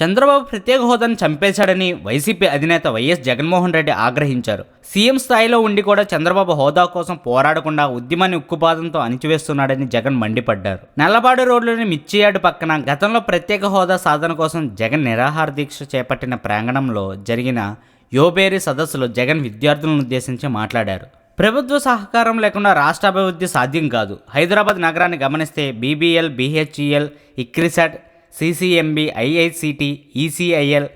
చంద్రబాబు ప్రత్యేక హోదాను చంపేశాడని వైసీపీ అధినేత వైఎస్ జగన్మోహన్ రెడ్డి ఆగ్రహించారు. సీఎం స్థాయిలో ఉండి కూడా చంద్రబాబు హోదా కోసం పోరాడకుండా ఉద్యమాన్ని ఉక్కుపాదంతో అణిచివేస్తున్నాడని జగన్ మండిపడ్డారు. నల్లబాడు రోడ్లోని మిర్చియాడు పక్కన గతంలో ప్రత్యేక హోదా సాధన కోసం జగన్ నిరాహార దీక్ష చేపట్టిన ప్రాంగణంలో జరిగిన యోబేరి సదస్సులో జగన్ విద్యార్థులను ఉద్దేశించి మాట్లాడారు. ప్రభుత్వ సహకారం లేకుండా రాష్ట్ర అభివృద్ధి సాధ్యం కాదు. హైదరాబాద్ నగరాన్ని గమనిస్తే BBL BHEL ICRISAT CCMB IICT ECIL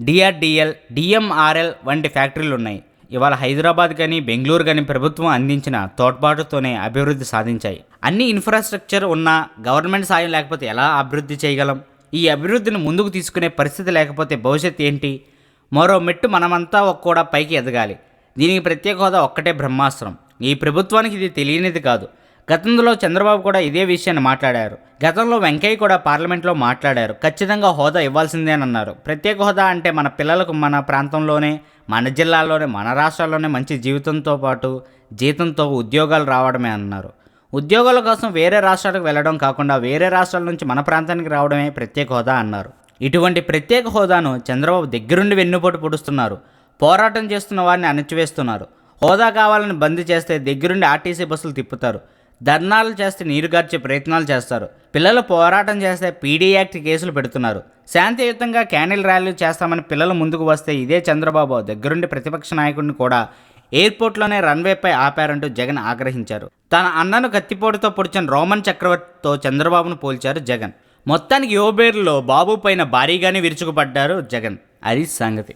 DRDL DMRL వంటి ఫ్యాక్టరీలు ఉన్నాయి ఇవాళ హైదరాబాద్ కానీ బెంగళూరు కానీ ప్రభుత్వం అందించిన తోడ్పాటుతోనే అభివృద్ధి సాధించాయి. అన్ని ఇన్ఫ్రాస్ట్రక్చర్ ఉన్న గవర్నమెంట్ సాయం లేకపోతే ఎలా అభివృద్ధి చేయగలం? ఈ అభివృద్ధిని ముందుకు తీసుకునే పరిస్థితి లేకపోతే భవిష్యత్ ఏంటి? మరో మెట్టు మనమంతా కూడా పైకి ఎదగాలి. దీనికి ప్రత్యేక హోదా ఒక్కటే బ్రహ్మాస్త్రం. ఈ ప్రభుత్వానికి ఇది తెలియనిది కాదు. గతంలో చంద్రబాబు కూడా ఇదే విషయాన్ని మాట్లాడారు. గతంలో వెంకయ్య కూడా పార్లమెంట్లో మాట్లాడారు. ఖచ్చితంగా హోదా ఇవ్వాల్సిందేనన్నారు ప్రత్యేక హోదా అంటే మన పిల్లలకు మన ప్రాంతంలోనే మన జిల్లాలోనే మన రాష్ట్రాల్లోనే మంచి జీవితంతో పాటు జీతంతో ఉద్యోగాలు రావడమే అన్నారు. ఉద్యోగాల కోసం వేరే రాష్ట్రాలకు వెళ్ళడం కాకుండా వేరే రాష్ట్రాల నుంచి మన ప్రాంతానికి రావడమే ప్రత్యేక హోదా అన్నారు. ఇటువంటి ప్రత్యేక హోదాను చంద్రబాబు దగ్గరుండి వెన్నుపోటు పొడుస్తున్నారు. పోరాటం చేస్తున్న వారిని అణచివేస్తున్నారు. హోదా కావాలని బంద్ చేస్తే దగ్గరుండి ఆర్టీసీ బస్సులు తిప్పుతారు. ధర్నాలు చేస్తే నీరుగార్చే ప్రయత్నాలు చేస్తారు. పిల్లలు పోరాటం చేస్తే పీడీ యాక్ట్ కేసులు పెడుతున్నారు. శాంతియుతంగా క్యాండిల్ ర్యాలీలు చేస్తామని పిల్లలు ముందుకు వస్తే ఇదే చంద్రబాబు దగ్గరుండి ప్రతిపక్ష నాయకుడిని కూడా ఎయిర్పోర్ట్లోనే రన్వేపై ఆపారంటూ జగన్ ఆగ్రహించారు. తన అన్నను కత్తిపోటుతో పొడిచిన రోమన్ చక్రవర్తితో చంద్రబాబును పోల్చారు జగన్. మొత్తానికి యువబేరులో బాబు పైన భారీగానే విరుచుకుపడ్డారు జగన్. అది సంగతి.